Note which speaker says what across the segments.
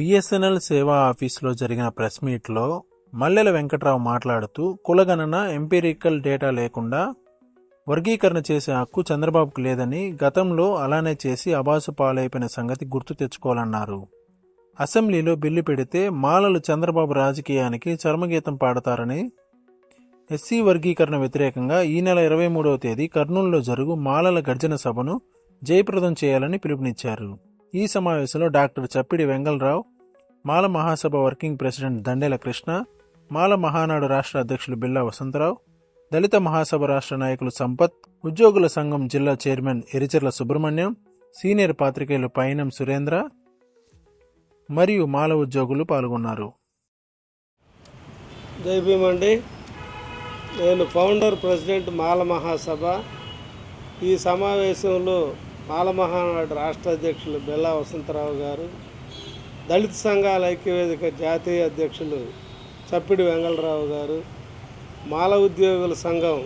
Speaker 1: BSNL సేవా ఆఫీసులో జరిగిన ప్రెస్ మీట్లో మల్లెల వెంకట్రావు మాట్లాడుతూ కులగణన ఎంపీరికల్ డేటా లేకుండా వర్గీకరణ చేసే హక్కు చంద్రబాబుకు లేదని గతంలో అలానే చేసి అబాసు పాలైపోయిన సంగతి గుర్తు తెచ్చుకోవాలన్నారు. అసెంబ్లీలో బిల్లు పెడితే మాలలు చంద్రబాబు రాజకీయానికి చర్మగీతం పాడతారని ఎస్సీ వర్గీకరణ వ్యతిరేకంగా ఈ నెల ఇరవై మూడవ తేదీ కర్నూలులో జరుగు మాలల గర్జన సభను జయప్రదం చేయాలని పిలుపునిచ్చారు. ఈ సమావేశంలో doctor Chappidi Vengalarao Mala Mahasabha working president Dandela Krishna Mala Mahanadu రాష్ట్ర అధ్యక్షులు బిల్లా వసంతరావు దళిత మహాసభ రాష్ట్ర నాయకులు సంపత్ ఉద్యోగుల సంఘం జిల్లా చైర్మన్ ఎరిచెర్ల సుబ్రహ్మణ్యం సీనియర్ పాత్రికేయులు పైనం సురేంద్ర మరియు మాల ఉద్యోగులు పాల్గొన్నారు.
Speaker 2: జై భీమండి నేను ఫౌండర్ ప్రెసిడెంట్ మాల మహాసభ. ఈ సమావేశంలో మాలమహానాడు రాష్ట్ర అధ్యక్షులు బెల్లా వసంతరావు గారు దళిత సంఘాల ఐక్యవేదిక జాతీయ అధ్యక్షులు చప్పిడి వెంగళరావు గారు మాల ఉద్యోగుల సంఘం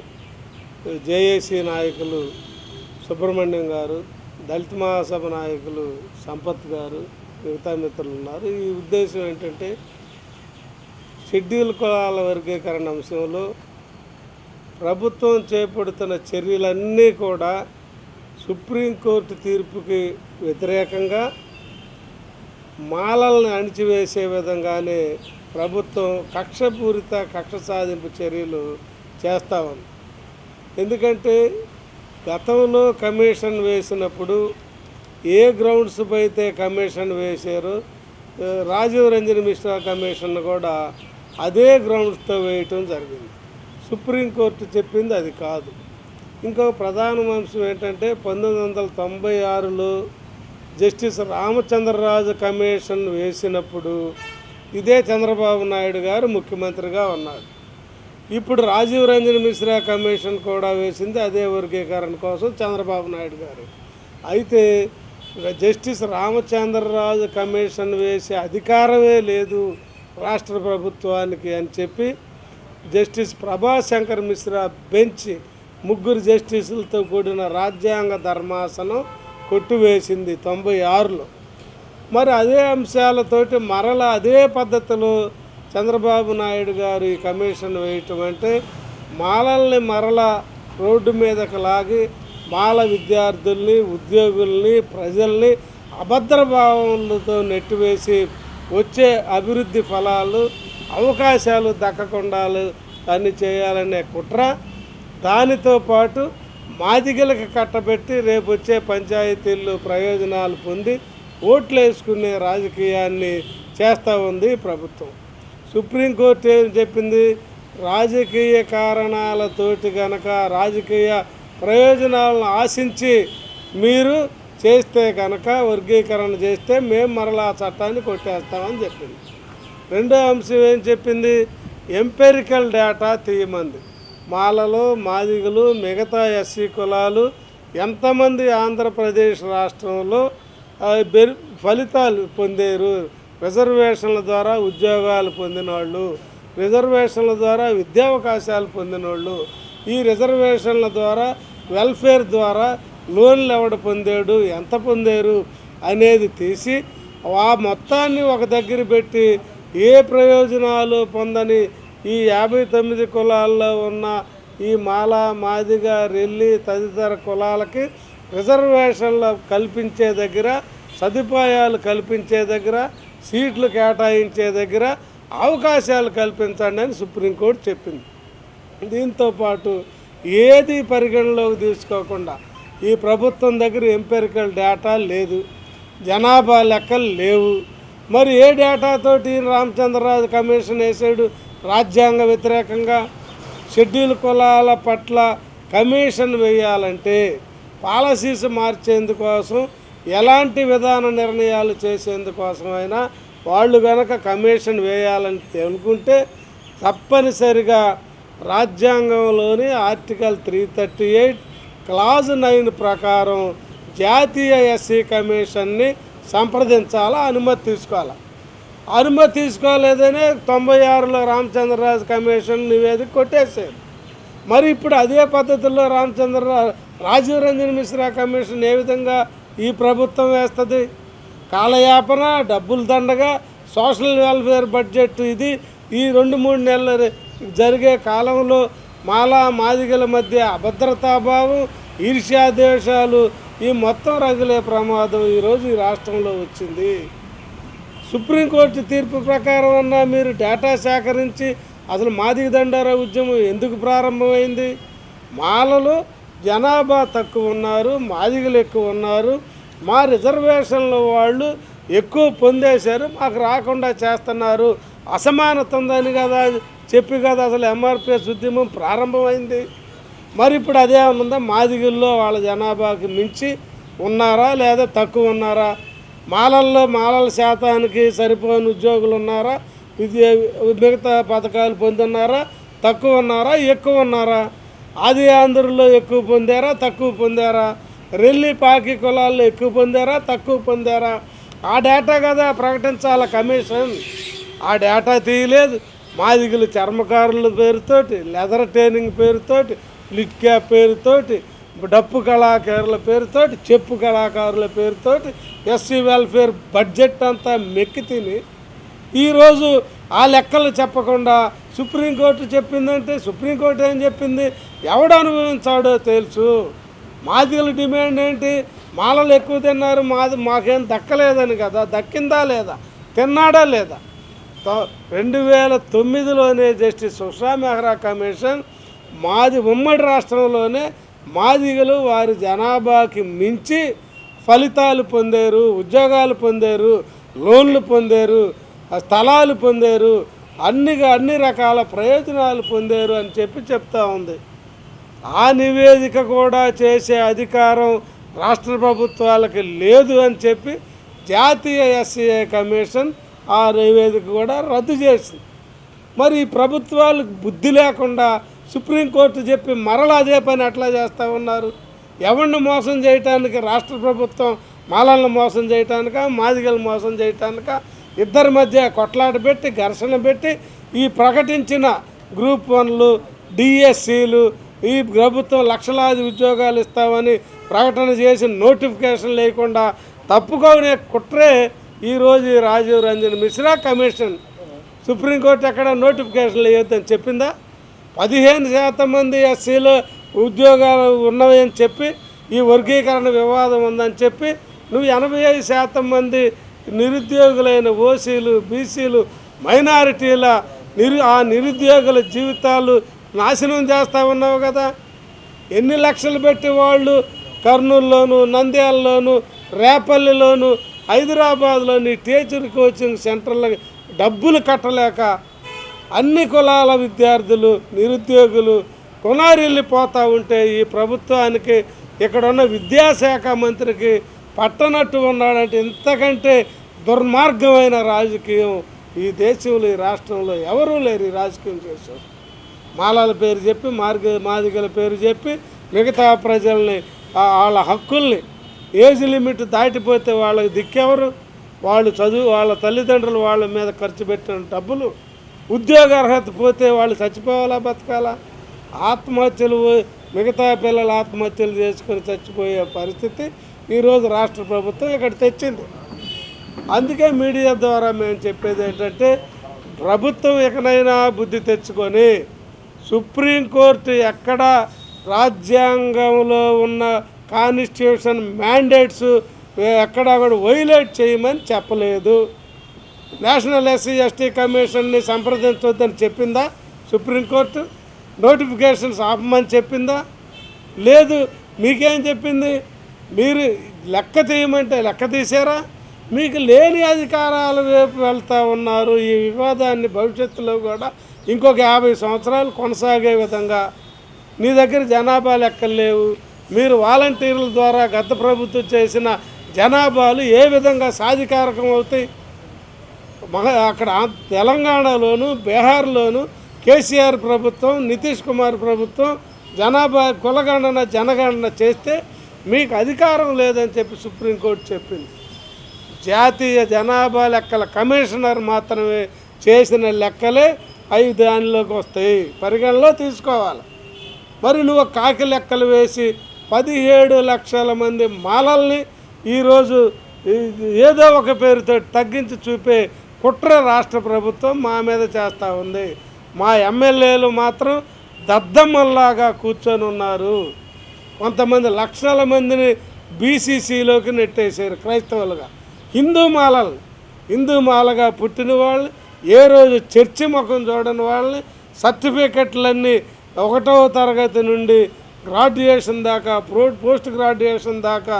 Speaker 2: జేఏసీ నాయకులు సుబ్రహ్మణ్యం గారు దళిత మహాసభ నాయకులు సంపత్ గారు మిగతా మిత్రులు ఉన్నారు. ఈ ఉద్దేశం ఏంటంటే షెడ్యూల్ కులాల వర్గీకరణ అంశంలో ప్రభుత్వం చేపడుతున్న చర్యలన్నీ కూడా సుప్రీంకోర్టు తీర్పుకి వ్యతిరేకంగా మాలల్ని అణిచివేసే విధంగానే ప్రభుత్వం కక్షపూరిత కక్ష సాధింపు చర్యలు చేస్తూ ఉంది. ఎందుకంటే గతంలో కమిషన్ వేసినప్పుడు ఏ గ్రౌండ్స్ అయితే కమిషన్ వేశారో రాజీవ్ రంజన్ మిశ్రా కమిషన్ కూడా అదే గ్రౌండ్స్తో వేయటం జరిగింది. సుప్రీంకోర్టు చెప్పింది అది కాదు. ఇంకొక ప్రధాన అంశం ఏంటంటే పంతొమ్మిది వందల తొంభై ఆరులో జస్టిస్ రామచంద్రరాజు కమిషన్ వేసినప్పుడు ఇదే చంద్రబాబు నాయుడు గారు ముఖ్యమంత్రిగా ఉన్నాడు. ఇప్పుడు రాజీవ్ రంజన్ మిశ్రా కమిషన్ కూడా వేసింది అదే వర్గీకరణ కోసం చంద్రబాబు నాయుడు గారు. అయితే జస్టిస్ రామచంద్రరాజు కమిషన్ వేసే అధికారమే లేదు రాష్ట్ర ప్రభుత్వానికి అని చెప్పి జస్టిస్ ప్రభాశంకర్ మిశ్రా బెంచ్ ముగ్గురు జస్టిసులతో కూడిన రాజ్యాంగ ధర్మాసనం కొట్టివేసింది తొంభై ఆరులో. మరి అదే అంశాలతోటి మరల అదే పద్ధతిలో చంద్రబాబు నాయుడు గారు ఈ కమిషన్ వేయటం అంటే మాలల్ని మరల రోడ్డు మీదకి లాగి మాల విద్యార్థుల్ని ఉద్యోగుల్ని ప్రజల్ని అభద్రభావంతో నెట్టివేసి వచ్చే అభివృద్ధి ఫలాలు అవకాశాలు దక్కకుండా అన్ని చేయాలనే కుట్ర దానితో పాటు మాదిగలకు కట్టబెట్టి రేపు వచ్చే పంచాయతీల్లో ప్రయోజనాలు పొంది ఓట్లు వేసుకునే రాజకీయాన్ని చేస్తూ ఉంది ప్రభుత్వం. సుప్రీంకోర్టు ఏం చెప్పింది? రాజకీయ కారణాలతోటి గనక రాజకీయ ప్రయోజనాలను ఆశించి మీరు చేస్తే కనుక వర్గీకరణ చేస్తే మేము మరలా చట్టాన్ని కొట్టేస్తామని చెప్పింది. రెండో అంశం ఏం చెప్పింది? ఎంపెరికల్ డేటా తీయమంది. మాలలు మాదిగలు మిగతా ఎస్సీ కులాలు ఎంతమంది ఆంధ్రప్రదేశ్ రాష్ట్రంలో ఫలితాలు పొందారు? రిజర్వేషన్ల ద్వారా ఉద్యోగాలు పొందిన వాళ్ళు రిజర్వేషన్ల ద్వారా విద్యావకాశాలు పొందిన వాళ్ళు ఈ రిజర్వేషన్ల ద్వారా వెల్ఫేర్ ద్వారా లోన్లు ఎవడు పొందాడు? ఎంత పొందారు? అనేది తీసి ఆ మొత్తాన్ని ఒక దగ్గర పెట్టి ఏ ప్రయోజనాలు పొందని ఈ యాభై తొమ్మిది కులాల్లో ఉన్న ఈ మాల మాదిగ రెల్లి తదితర కులాలకి రిజర్వేషన్లు కల్పించే దగ్గర సదుపాయాలు కల్పించే దగ్గర సీట్లు కేటాయించే దగ్గర అవకాశాలు కల్పించండి అని సుప్రీంకోర్టు చెప్పింది. దీంతో పాటు ఏది పరిగణలోకి తీసుకోకుండా ఈ ప్రభుత్వం దగ్గర ఎంపెరికల్ డేటా లేదు జనాభా లెక్కలు లేవు. మరి ఏ డేటాతోటి రామచంద్రరాజు కమిషన్ వేసాడు? రాజ్యాంగ వ్యతిరేకంగా షెడ్యూల్ కులాల పట్ల కమిషన్ వేయాలంటే పాలసీస్ మార్చేందుకోసం ఎలాంటి విధాన నిర్ణయాలు చేసేందుకోసమైనా వాళ్ళు కనుక కమిషన్ వేయాలని అనుకుంటే తప్పనిసరిగా రాజ్యాంగంలోని article three thirty eight clause nine ప్రకారం జాతీయ ఎస్సీ కమిషన్ని సంప్రదించాలా అనుమతి తీసుకోవాలా? అనుమతి తీసుకోలేదనే తొంభై ఆరులో రామచంద్రరాజు కమిషన్ నివేదిక కొట్టేశారు. మరి ఇప్పుడు అదే పద్ధతిలో రామచంద్ర రాజీవ్ రంజన్ మిశ్రా కమిషన్ ఏ విధంగా ఈ ప్రభుత్వం వేస్తుంది? కాలయాపన డబ్బులు దండగా సోషల్ వెల్ఫేర్ బడ్జెట్ ఇది. ఈ రెండు మూడు నెలలు జరిగే కాలంలో మాలా మాదిగల మధ్య అభద్రతాభావం ఈర్ష్యాదేశాలు ఈ మొత్తం రగిలే ప్రమాదం ఈరోజు ఈ రాష్ట్రంలో వచ్చింది. సుప్రీంకోర్టు తీర్పు ప్రకారం అన్నా మీరు డేటా సేకరించి అసలు మాదిగ దండారా ఉద్యమం ఎందుకు ప్రారంభమైంది? మాలలో జనాభా తక్కువ ఉన్నారు మాదిగలు ఎక్కువ ఉన్నారు. మా రిజర్వేషన్ల వాళ్ళు ఎక్కువ పొందేశారు మాకు రాకుండా చేస్తున్నారు. అసమానత ఉందని కదా చెప్పి కదా అసలు ఎంఆర్పిఎస్ ఉద్యమం ప్రారంభమైంది. మరి ఇప్పుడు అదే ఉందా? మాదిగుల్లో వాళ్ళ జనాభాకి మించి ఉన్నారా లేదా తక్కువ ఉన్నారా? మాలల్లో మాలల శాతానికి సరిపోని ఉద్యోగులు ఉన్నారా? విద్య మిగతా పథకాలు పొందున్నారా? తక్కువ ఉన్నారా? ఎక్కువ ఉన్నారా? ఆది ఆంధ్రుల్లో ఎక్కువ పొందారా? తక్కువ పొందారా? రెల్లి పాకి కులాల్లో ఎక్కువ పొందారా? తక్కువ పొందారా? ఆ డేటా కదా ప్రకటించాల కమిషన్. ఆ డేటా తీయలేదు. మాదిగులు చర్మకారుల పేరుతోటి లెదర్ ట్రైనింగ్ పేరుతోటి లిట్ క్యాప్ పేరుతోటి డప్పు కళాకారుల పేరుతోటి చెప్పు కళాకారుల పేరుతోటి ఎస్సీ వెల్ఫేర్ బడ్జెట్ అంతా మెక్కి తిని ఈరోజు ఆ లెక్కలు చెప్పకుండా సుప్రీంకోర్టు చెప్పిందంటే సుప్రీంకోర్టు ఏం చెప్పింది? ఎవడు అనుభవించాడో తెలుసు. మాదిగల డిమాండ్ ఏంటి? మాలలు ఎక్కువ తిన్నారు మాది మాకేం దక్కలేదని కదా? దక్కిందా లేదా? తిన్నాడా లేదా? తో- రెండు వేల తొమ్మిదిలోనే జస్టిస్ సుషా మెహ్రా కమిషన్ మాది ఉమ్మడి రాష్ట్రంలోనే మాదిగలు వారి జనాభాకి మించి ఫలితాలు పొందారు ఉద్యోగాలు పొందారు లోన్లు పొందారు స్థలాలు పొందారు అన్ని అన్ని రకాల ప్రయోజనాలు పొందారు అని చెప్పి చెప్తా ఉంది. ఆ నివేదిక కూడా చేసే అధికారం రాష్ట్ర ప్రభుత్వాలకి లేదు అని చెప్పి జాతీయ ఎస్సీఏ కమిషన్ ఆ నివేదిక కూడా రద్దు చేసింది. మరి ప్రభుత్వాలకు బుద్ధి లేకుండా సుప్రీంకోర్టు చెప్పి మరలా అదే పని అట్లా చేస్తూ ఉన్నారు. ఎవరిని మోసం చేయటానికి రాష్ట్ర ప్రభుత్వం మాలలను మోసం చేయటానిక మాదిగలు మోసం చేయటానిక ఇద్దరి మధ్య కొట్లాట పెట్టి ఘర్షణ పెట్టి ఈ ప్రకటించిన గ్రూప్ వన్లు డిఎస్సీలు ఈ ప్రభుత్వం లక్షలాది ఉద్యోగాలు ఇస్తామని ప్రకటన చేసి నోటిఫికేషన్ లేకుండా తప్పుకోనే కుట్రే ఈరోజు Rajiv Ranjan Mishra commission. Supreme court ఎక్కడ నోటిఫికేషన్లు వేయొద్దని చెప్పిందా? పదిహేను శాతం మంది ఎస్సీలు ఉద్యోగాలు ఉన్నవి అని చెప్పి ఈ వర్గీకరణ వివాదం ఉందని చెప్పి నువ్వు ఎనభై ఐదు శాతం మంది నిరుద్యోగులైన ఓసీలు బీసీలు మైనారిటీల నిరు ఆ నిరుద్యోగుల జీవితాలు నాశనం చేస్తా ఉన్నావు కదా. ఎన్ని లక్షలు పెట్టి వాళ్ళు కర్నూలులోను నంద్యాలలోను రేపల్లిలోను హైదరాబాద్లోని టీచర్ కోచింగ్ సెంటర్లకు డబ్బులు కట్టలేక అన్ని కులాల విద్యార్థులు నిరుద్యోగులు కొనారిల్లిపోతూ ఉంటే ఈ ప్రభుత్వానికి ఇక్కడ ఉన్న విద్యాశాఖ మంత్రికి పట్టనట్టు ఉన్నాడంటే ఇంతకంటే దుర్మార్గమైన రాజకీయం ఈ దేశంలో ఈ రాష్ట్రంలో ఎవరూ లేరు ఈ రాజకీయం చేశారు మాలాల పేరు చెప్పి మార్గ మాదిగల పేరు చెప్పి మిగతా ప్రజల్ని వాళ్ళ హక్కుల్ని ఏజ్ లిమిట్ దాటిపోతే వాళ్ళకి దిక్కెవరు? వాళ్ళు చదువు వాళ్ళ తల్లిదండ్రులు వాళ్ళ మీద ఖర్చు పెట్టిన డబ్బులు ఉద్యోగ అర్హత పోతే వాళ్ళు చచ్చిపోవాలా బతకాలా? ఆత్మహత్యలు మిగతా పిల్లలు ఆత్మహత్యలు చేసుకొని చచ్చిపోయే పరిస్థితి ఈరోజు రాష్ట్ర ప్రభుత్వం ఇక్కడ తెచ్చింది. అందుకే మీడియా ద్వారా మేము చెప్పేది ఏంటంటే ప్రభుత్వం ఎక్కడైనా బుద్ధి తెచ్చుకొని సుప్రీంకోర్టు ఎక్కడ రాజ్యాంగంలో ఉన్న కాన్స్టిట్యూషన్ మ్యాండేట్స్ ఎక్కడ కూడా వైలేట్ చేయమని చెప్పలేదు. నేషనల్ ఎస్సీ ఎస్టీ కమిషన్ని సంప్రదించవద్దని చెప్పిందా? సుప్రీంకోర్టు నోటిఫికేషన్స్ ఆపమని చెప్పిందా? లేదు మీకేం చెప్పింది? మీరు లెక్క తీయమంటే లెక్క తీసారా మీకు లేని అధికారాల వైపు వెళ్తూ ఉన్నారు. ఈ వివాదాన్ని భవిష్యత్తులో కూడా ఇంకొక యాభై సంవత్సరాలు కొనసాగే విధంగా. నీ దగ్గర జనాభా లెక్కలు లేవు. మీరు వాలంటీర్ల ద్వారా గత ప్రభుత్వం చేసిన జనాభాలు ఏ విధంగా సాధికారకం అవుతాయి? మహా అక్కడ తెలంగాణలోను బీహార్లోను కేసీఆర్ ప్రభుత్వం నితీష్ కుమార్ ప్రభుత్వం జనాభా కులగణన జనగణన చేస్తే మీకు అధికారం లేదని చెప్పి సుప్రీంకోర్టు చెప్పింది. జాతీయ జనాభా లెక్కల కమిషనర్ మాత్రమే చేసిన లెక్కలే అవి దానిలోకి వస్తాయి. పరిగణలో తీసుకోవాలి. మరి నువ్వు కాకి లెక్కలు వేసి పదిహేడు లక్షల మంది మాలల్ని ఈరోజు ఏదో ఒక పేరుతో తగ్గించి చూపే కుట్ర రాష్ట్ర ప్రభుత్వం మా మీద చేస్తూ ఉంది. మా ఎమ్మెల్యేలు మాత్రం దద్దమ్మల్లాగా కూర్చొని ఉన్నారు. కొంతమంది లక్షల మందిని బీసీసీలోకి నెట్టేశారు క్రైస్తవులుగా. హిందూ మాలలు. హిందూ మాలగా పుట్టిన వాళ్ళు ఏ రోజు చర్చి ముఖం చూడని వాళ్ళని సర్టిఫికెట్లన్నీ ఒకటవ తరగతి నుండి గ్రాడ్యుయేషన్ దాకా ప్రో పోస్ట్ గ్రాడ్యుయేషన్ దాకా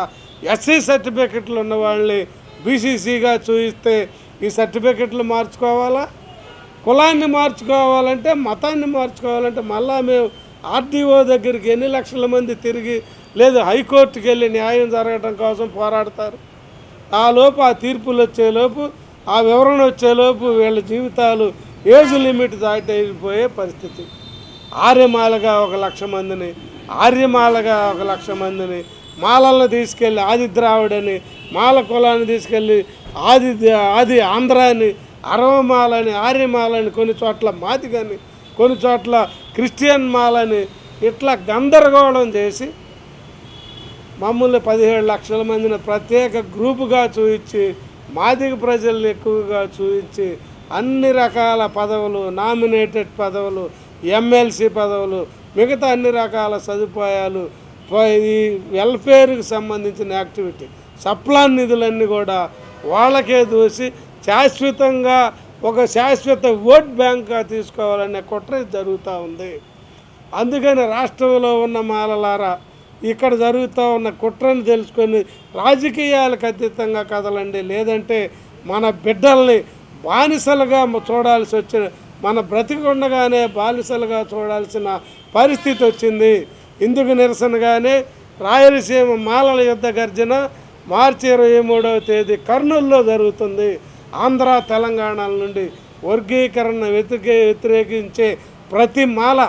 Speaker 2: ఎస్సీ సర్టిఫికెట్లు ఉన్న వాళ్ళని బీసీసీగా చూయిస్తే ఈ సర్టిఫికెట్లు మార్చుకోవాలా? కులాన్ని మార్చుకోవాలంటే మతాన్ని మార్చుకోవాలంటే మళ్ళా మేము ఆర్డీఓ దగ్గరికి ఎన్ని లక్షల మంది తిరిగి లేదు హైకోర్టుకి వెళ్ళి న్యాయం జరగడం కోసం పోరాడతారు. ఆ లోపు ఆ తీర్పులు వచ్చేలోపు ఆ వివరణ వచ్చేలోపు వీళ్ళ జీవితాలు ఏజ్ లిమిట్ దాటైపోయే పరిస్థితి. ఆర్యమాలగా ఒక లక్ష మందిని ఆర్యమాలగా ఒక లక్ష మందిని మాలలను తీసుకెళ్ళి ఆది ద్రావిడని మాల కులాన్ని తీసుకెళ్ళి ఆది ఆది ఆంధ్రాని అరవమాలని ఆర్యమాలని కొన్ని చోట్ల మాదిగని కొన్ని చోట్ల క్రిస్టియన్ మాలని ఇట్లా గందరగోళం చేసి మమ్మల్ని పదిహేడు లక్షల మందిని ప్రత్యేక గ్రూపుగా చూపించి మాదిగ ప్రజల్ని ఎక్కువగా చూపించి అన్ని రకాల పదవులు నామినేటెడ్ పదవులు ఎమ్మెల్సీ పదవులు మిగతా అన్ని రకాల సదుపాయాలు ప- ఈ వెల్ఫేర్కి సంబంధించిన యాక్టివిటీ సప్లాన్ నిధులన్నీ కూడా వాళ్ళకే దూసి శాశ్వతంగా ఒక శాశ్వత ఓట్ బ్యాంక్గా తీసుకోవాలనే కుట్ర జరుగుతూ ఉంది. అందుకని రాష్ట్రంలో ఉన్న మాలలారా ఇక్కడ జరుగుతూ ఉన్న కుట్రను తెలుసుకొని రాజకీయాలకు అతీతంగా కదలండి. లేదంటే మన బిడ్డల్ని బానిసలుగా చూడాల్సి వచ్చిన మన బ్రతికుండగానే బానిసలుగా చూడాల్సిన పరిస్థితి వచ్చింది. ఇందుకు నిరసనగానే రాయలసీమ మాలల యుద్ధ గర్జన మార్చి ఇరవై మూడవ తేదీ కర్నూలులో జరుగుతుంది. ఆంధ్ర తెలంగాణల నుండి వర్గీకరణ వెతికే వ్యతిరేకించే ప్రతి మాల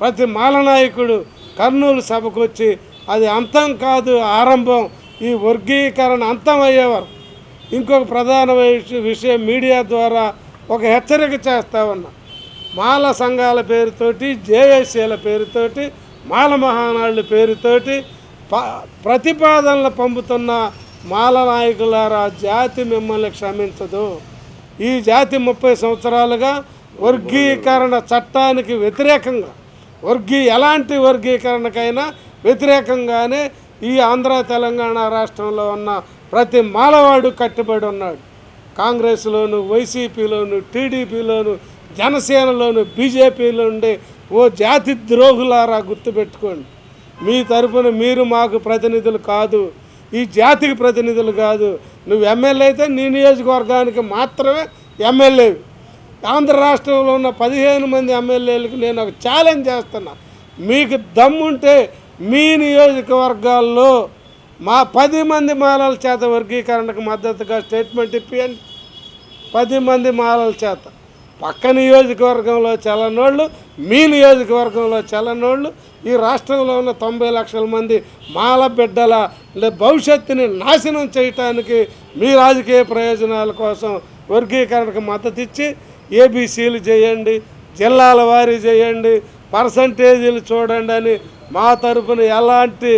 Speaker 2: ప్రతి మాల నాయకుడు కర్నూలు సభకు వచ్చి అది అంతం కాదు ఆరంభం ఈ వర్గీకరణ అంతం అయ్యేవారు ఇంకొక ప్రధాన విషయం మీడియా ద్వారా ఒక హెచ్చరిక చేస్తా ఉన్నా. మాల సంఘాల పేరుతోటి జేఏసీల పేరుతోటి మాల మహానాళ్ళ పేరుతోటి ప ప్రతిపాదనలు పంపుతున్న మాల నాయకులారా జాతి మిమ్మల్ని క్షమించదు. ఈ జాతి ముప్పై సంవత్సరాలుగా వర్గీకరణ చట్టానికి వ్యతిరేకంగా వర్గీ ఎలాంటి వర్గీకరణకైనా వ్యతిరేకంగానే ఈ ఆంధ్ర తెలంగాణ రాష్ట్రంలో ఉన్న ప్రతి మాలవాడు కట్టుబడి ఉన్నాడు. కాంగ్రెస్లోను వైసీపీలోను టీడీపీలోను జనసేనలోను బీజేపీలో ఉండే ఓ జాతి ద్రోహులారా గుర్తుపెట్టుకోండి. మీ తరపున మీరు మాకు ప్రతినిధులు కాదు. ఈ జాతికి ప్రతినిధులు కాదు. నువ్వు ఎమ్మెల్యే అయితే నీ నియోజకవర్గానికి మాత్రమే ఎమ్మెల్యే. ఆంధ్ర రాష్ట్రంలో ఉన్న పదిహేను మంది ఎమ్మెల్యేలకు నేను ఒక ఛాలెంజ్ చేస్తున్నా. మీకు దమ్ముంటే మీ నియోజకవర్గాల్లో మా పది మంది మాలల చేత వర్గీకరణకు మద్దతుగా స్టేట్మెంట్ ఇప్పియండి. పది మంది మాలల చేత. పక్క నియోజకవర్గంలో చల్లనోళ్ళు మీ నియోజకవర్గంలో చల్లనోళ్ళు ఈ రాష్ట్రంలో ఉన్న తొంభై లక్షల మంది మాల బిడ్డల భవిష్యత్తుని నాశనం చేయటానికి మీ రాజకీయ ప్రయోజనాల కోసం వర్గీకరణకు మద్దతు ఇచ్చి ఏబీసీలు చేయండి జిల్లాల వారీ చేయండి పర్సంటేజీలు చూడండి అని మా తరపున ఎలాంటి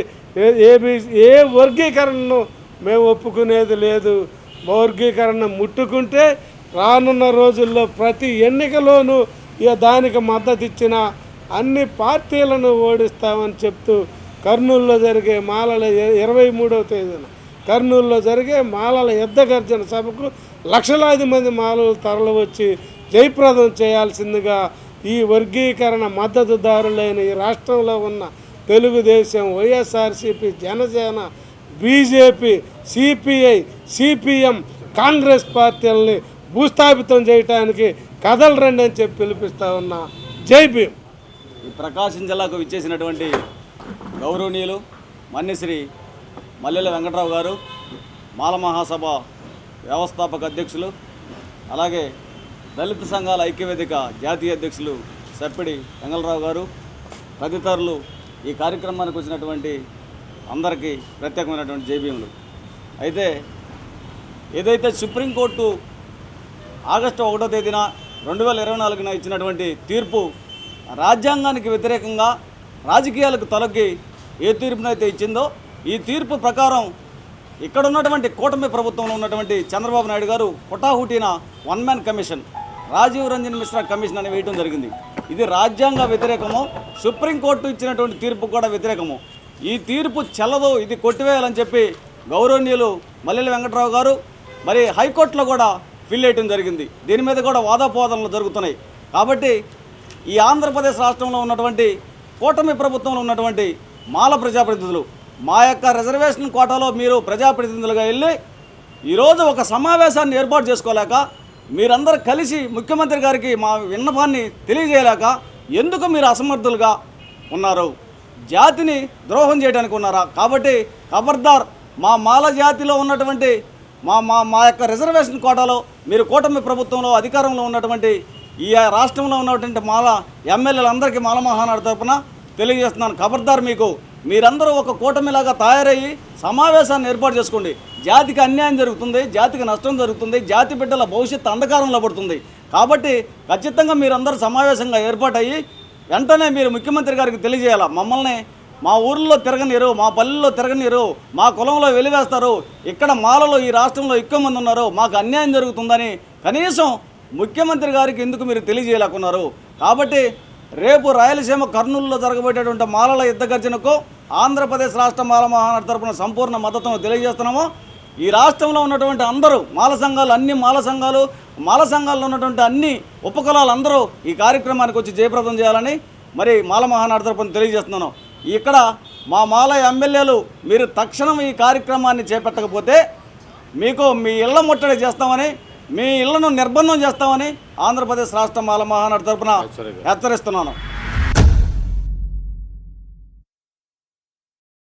Speaker 2: ఏబీ ఏ వర్గీకరణను మేము ఒప్పుకునేది లేదు. వర్గీకరణ ముట్టుకుంటే రానున్న రోజుల్లో ప్రతి ఎన్నికలోనూ ఇక దానికి మద్దతు ఇచ్చిన అన్ని పార్టీలను ఓడిస్తామని చెప్తూ కర్నూలులో జరిగే మాలల ఇరవై మూడవ తేదీన కర్నూలులో జరిగే మాలల యుద్ధ గర్జన సభకు లక్షలాది మంది మాలలు తరలివచ్చి జయప్రదం చేయాల్సిందిగా ఈ వర్గీకరణ మద్దతుదారులైన ఈ రాష్ట్రంలో ఉన్న Telugu Desam YSRCP Janasena BJP CPI CPM Congress పార్టీలని భూస్థాపితం చేయటానికి కథలు రండి అని చెప్పి పిలిపిస్తా ఉన్నా. జై భీమ్.
Speaker 3: ఈ ప్రకాశం జిల్లాకు విచ్చేసినటువంటి గౌరవనీయులు మన్యశ్రీ మల్లెల వెంకట్రావు గారు మాల మహాసభ వ్యవస్థాపక అధ్యక్షులు అలాగే దళిత సంఘాల ఐక్యవేదిక జాతీయ అధ్యక్షులు సప్పిడి వెంగళరావు గారు తదితరులు ఈ కార్యక్రమానికి వచ్చినటువంటి అందరికీ ప్రత్యేకమైనటువంటి జైభీములు అయితే ఏదైతే సుప్రీంకోర్టు ఆగస్టు ఒకటో తేదీన రెండు వేల ఇరవై నాలుగున ఇచ్చినటువంటి తీర్పు రాజ్యాంగానికి వ్యతిరేకంగా రాజకీయాలకు తొలగి ఏ తీర్పునైతే ఇచ్చిందో ఈ తీర్పు ప్రకారం ఇక్కడ ఉన్నటువంటి కూటమి ప్రభుత్వంలో ఉన్నటువంటి చంద్రబాబు నాయుడు గారు హుటాహుటిన one man commission Rajiv Ranjan Mishra commission అని వేయడం జరిగింది. ఇది రాజ్యాంగ వ్యతిరేకము సుప్రీంకోర్టు ఇచ్చినటువంటి తీర్పు కూడా వ్యతిరేకము. ఈ తీర్పు చెల్లదు ఇది కొట్టివేయాలని చెప్పి గౌరవనీయులు మల్లెల వెంకట్రావు గారు మరి హైకోర్టులో కూడా వేయటం జరిగింది. దీని మీద కూడా వాదోపవాదనలు జరుగుతున్నాయి. కాబట్టి ఈ ఆంధ్రప్రదేశ్ రాష్ట్రంలో ఉన్నటువంటి కూటమి ప్రభుత్వంలో ఉన్నటువంటి మాల ప్రజాప్రతినిధులు మా యొక్క రిజర్వేషన్ కోటాలో మీరు ప్రజాప్రతినిధులుగా వెళ్ళి ఈరోజు ఒక సమావేశాన్ని ఏర్పాటు చేసుకోలేక మీరందరూ కలిసి ముఖ్యమంత్రి గారికి మా విన్నపాన్ని తెలియజేయలేక ఎందుకు మీరు అసమర్థులుగా ఉన్నారు? జాతిని ద్రోహం చేయడానికి ఉన్నారా? కాబట్టి ఖబర్దార్ మా మాల జాతిలో ఉన్నటువంటి మా మా మా యొక్క రిజర్వేషన్ కోటాలో మీరు కూటమి ప్రభుత్వంలో అధికారంలో ఉన్నటువంటి ఈ రాష్ట్రంలో ఉన్నటువంటి మాల ఎమ్మెల్యేలందరికీ మాల తరపున తెలియజేస్తున్నాను. ఖబర్దార్ మీకు మీరందరూ ఒక కూటమిలాగా తయారయ్యి సమావేశాన్ని ఏర్పాటు చేసుకోండి. జాతికి అన్యాయం జరుగుతుంది జాతికి నష్టం జరుగుతుంది జాతి బిడ్డల భవిష్యత్తు అంధకారంలో పడుతుంది. కాబట్టి ఖచ్చితంగా మీరందరూ సమావేశంగా ఏర్పాటయ్యి వెంటనే మీరు ముఖ్యమంత్రి గారికి తెలియజేయాల? మమ్మల్ని మా ఊర్లో తిరగనీరు మా పల్లెల్లో తిరగనీరు మా కులంలో వెలివేస్తారు. ఇక్కడ మాలలో ఈ రాష్ట్రంలో ఎక్కువ మంది ఉన్నారు. మాకు అన్యాయం జరుగుతుందని కనీసం ముఖ్యమంత్రి గారికి ఎందుకు మీరు తెలియజేయలేకున్నారు? కాబట్టి రేపు రాయలసీమ కర్నూలులో జరగబోయేటటువంటి మాలల యుద్ధ గర్జనకు ఆంధ్రప్రదేశ్ రాష్ట్ర మాల మహానాడు తరపున సంపూర్ణ మద్దతును తెలియజేస్తున్నాము. ఈ రాష్ట్రంలో ఉన్నటువంటి అందరూ మాల సంఘాలు అన్ని మాల సంఘాలు మాల సంఘాల్లో ఉన్నటువంటి అన్ని ఉపకులాలు అందరూ ఈ కార్యక్రమానికి వచ్చి జయప్రదం చేయాలని మరి మాల మహానాడు తరపున తెలియజేస్తున్నాను. ఇక్కడ మా మాల ఎమ్మెల్యేలు మీరు తక్షణం ఈ కార్యక్రమాన్ని చేపట్టకపోతే మీకు మీ ఇళ్ళ ముట్టడి చేస్తామని మీ ఇళ్ళను నిర్బంధం చేస్తామని ఆంధ్రప్రదేశ్ రాష్ట్ర మాల మహానాడు తరపున హెచ్చరిస్తున్నాను.